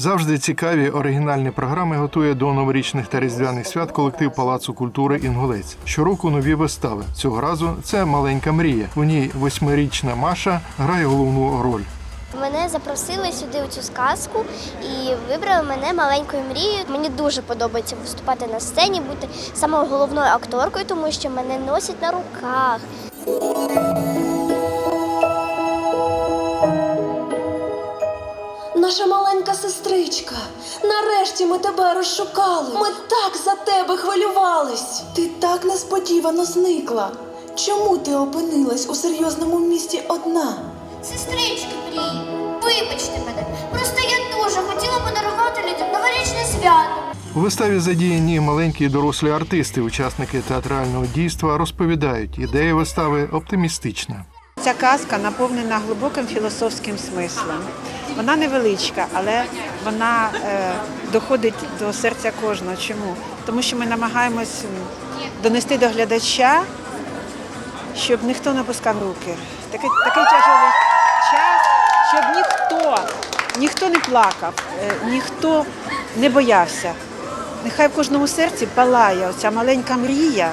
Завжди цікаві оригінальні програми готує до новорічних та різдвяних свят колектив Палацу культури Інгулець. Щороку нові вистави. Цього разу це маленька мрія. У ній восьмирічна Маша грає головну роль. Мене запросили сюди у цю сказку і вибрали мене маленькою мрією. Мені дуже подобається виступати на сцені, бути самою головною акторкою, тому що мене носять на руках. Наша маленька сестричка. Нарешті ми тебе розшукали. Ми так за тебе хвилювались. Ти так несподівано зникла. Чому ти опинилась у серйозному місті одна? Сестрички мрії, вибачте мене. Просто я дуже хотіла подарувати людям новорічне свято. У виставі задіяні маленькі і дорослі артисти, учасники театрального дійства розповідають, ідея вистави оптимістична. Ця казка наповнена глибоким філософським смислом. Вона невеличка, але вона е, доходить до серця кожного. Чому? Тому що ми намагаємось донести до глядача, щоб ніхто не пускав руки. Такий, такий тяжелий час, щоб ніхто, ніхто не плакав, е, ніхто не боявся. Нехай в кожному серці палає оця маленька мрія.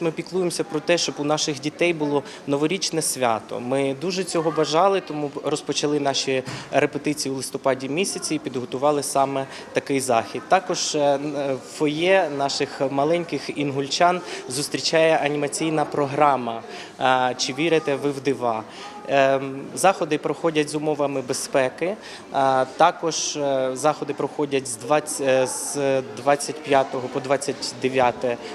Ми піклуємося про те, щоб у наших дітей було новорічне свято. Ми дуже цього бажали, тому розпочали наші репетиції у листопаді місяці і підготували саме такий захід. Також е, е, фоє наших маленьких інгульчан зустрічає анімаційна програма е, Чи вірите ви в дива? Ем, Заходи проходять з умовами безпеки. Також е, заходи проходять з 20 е, 25 по 29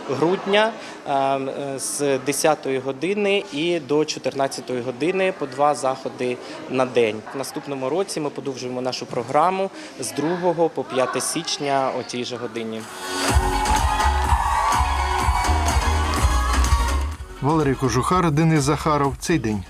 грудня ем, е, з 10 години і до 14 години по два заходи на день. В наступному році ми подовжуємо нашу програму з 2 по 5 січня о тій же годині. Валерій Кожухар, Денис Захаров. Цей день.